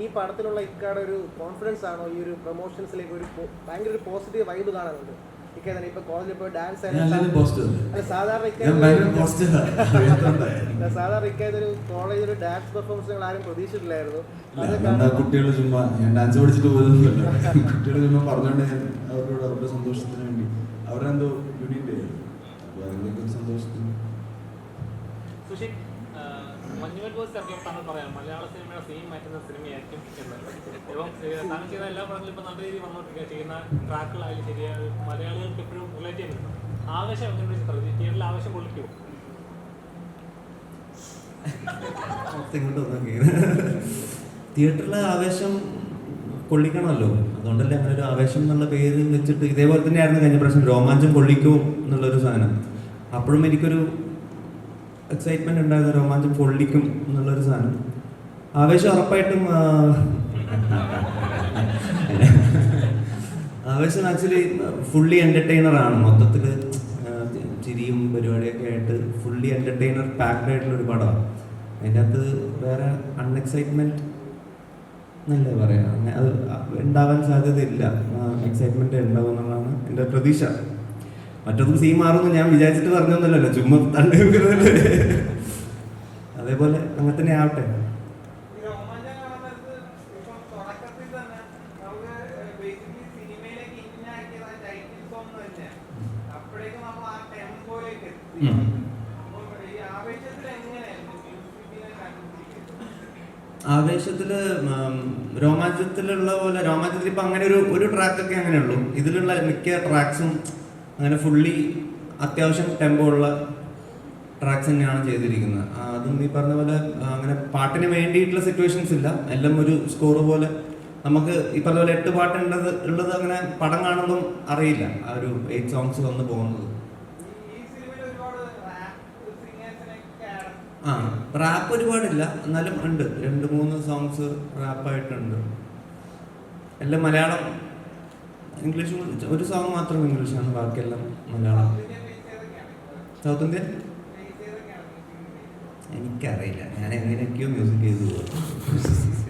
ഈ പടത്തിലുള്ള ഇക്കാടെ ഒരു കോൺഫിഡൻസ് ആണോ? ഈ ഒരു പ്രൊമോഷൻസിലേക്ക് ഒരു ഭയങ്കര ഒരു പോസിറ്റീവ് വൈബ് കാണാനുണ്ട് ഇക്ക തന്നെ ഇപ്പൊ കോളേജിൽ പോയി ഡാൻസ് അല്ല സാധാരണ സാധാരണ കോളേജിൽ ഒരു ഡാൻസ് ആരും പ്രതീക്ഷിച്ചിട്ടില്ലായിരുന്നു. കുട്ടികൾ ചുമ്മാ ഞാൻ ഡാൻസ് പഠിച്ചിട്ട് പോകുന്നില്ല കുട്ടികൾ ചുമ്മാ പറഞ്ഞോണ്ട് ഞാൻ അവരോട് അവരുടെ സന്തോഷത്തിന് വേണ്ടി അവരെന്തോ അപ്പോൾ ഒരു സന്തോഷത്തിന്. സുഷി മഞ്ഞുവൽ ബോസ് ഇറക്കിയ താങ്കൾ പറയാം. മലയാള സിനിമയുടെ സെയിം മാറ്റുന്ന സിനിമയായിരിക്കും എന്ന് ഇപ്പം താങ്കൾ ചെയ്ത എല്ലാ പടങ്ങളും ഇപ്പം നല്ല രീതിയിൽ വന്നോണ്ടിരിക്കുക ചെയ്യുന്ന ട്രാക്കുകളായാലും ശരി മലയാളികൾക്ക് എപ്പോഴും റിലേറ്റ് ചെയ്യുന്നുണ്ട്. ആവേശം എങ്ങനെ തിയേറ്ററിൽ ആവേശം കൊള്ളിക്കുമോ തിയേറ്ററിലെ ആവേശം കൊള്ളിക്കണമല്ലോ. അതുകൊണ്ടല്ലേ അങ്ങനെ ഒരു ആവേശം എന്നുള്ള പേര് വെച്ചിട്ട് ഇതേപോലെ തന്നെയായിരുന്നു കഴിഞ്ഞ പ്രാവശ്യം രോമാഞ്ചം കൊള്ളിക്കും എന്നുള്ളൊരു സാധനം. അപ്പോഴും എനിക്കൊരു എക്സൈറ്റ്മെന്റ് ഉണ്ടായിരുന്നു രോമാഞ്ചം പൊള്ളിക്കും എന്നുള്ളൊരു സാധനം. ആവേശം ഉറപ്പായിട്ടും ആവേശം ആക്ച്വലി ഫുള്ളി എന്റർടൈനർ ആണ്. മൊത്തത്തിൽ ചിരിയും പരിപാടിയൊക്കെ ആയിട്ട് ഫുള്ളി എന്റർടൈനർ പാക്ഡ് ആയിട്ടുള്ള ഒരു പടമാണ് അതിന്റെ അകത്ത് വേറെ അൺഎക്സൈറ്റ്മെന്റ് എന്നല്ലേ പറയാം? അത് ഉണ്ടാവാൻ സാധ്യതയില്ല. എക്സൈറ്റ്മെന്റ് ഉണ്ടാവും എന്നുള്ളതാണ് എന്റെ പ്രതീക്ഷ. മറ്റൊന്നും സീൻ മാറുമെന്ന് ഞാൻ വിചാരിച്ചിട്ട് പറഞ്ഞൊന്നുമല്ലല്ലോ ചുമ്മാ തള്ളി വെക്കുന്നതല്ലേ? അതേപോലെ അങ്ങനെ തന്നെ ആവട്ടെ. ആവേശത്തിൽ രോമാഞ്ചത്തിലുള്ള പോലെ രോമാഞ്ചത്തിൽ ഇപ്പൊ അങ്ങനെ ഒരു ഒരു ട്രാക്കൊക്കെ അങ്ങനെയുള്ളൂ. ഇതിലുള്ള മിക്ക ട്രാക്സും അങ്ങനെ ഫുള്ളി അത്യാവശ്യം ടെമ്പോ ഉള്ള ട്രാക്സ് തന്നെയാണ് ചെയ്തിരിക്കുന്നത്. അതും ഈ പറഞ്ഞ പോലെ അങ്ങനെ പാട്ടിന് വേണ്ടിയിട്ടുള്ള സിറ്റുവേഷൻസ് ഇല്ല. എല്ലാം ഒരു സ്കോർ പോലെ നമുക്ക് ഈ പറഞ്ഞ പോലെ എട്ട് പാട്ട് ഉള്ളത് അങ്ങനെ പടം കാണുമ്പം അറിയില്ല. ആ ഒരു എയ്റ്റ് സോങ്സ് വന്ന് പോകുന്നത്. ആ റാപ്പ് ഒരുപാടില്ല. എന്നാലും ഉണ്ട്. രണ്ട് മൂന്ന് സോങ്സ് റാപ്പായിട്ടുണ്ട് എല്ലാം മലയാളം ഇംഗ്ലീഷ് ഒരു സോങ് മാത്രം ഇംഗ്ലീഷാണ് ബാക്കിയെല്ലാം മലയാളം. സൗത്ത് ഇന്ത്യൻ എനിക്കറിയില്ല. ഞാൻ എങ്ങനെയൊക്കെയോ മ്യൂസിക് ചെയ്തു പോകും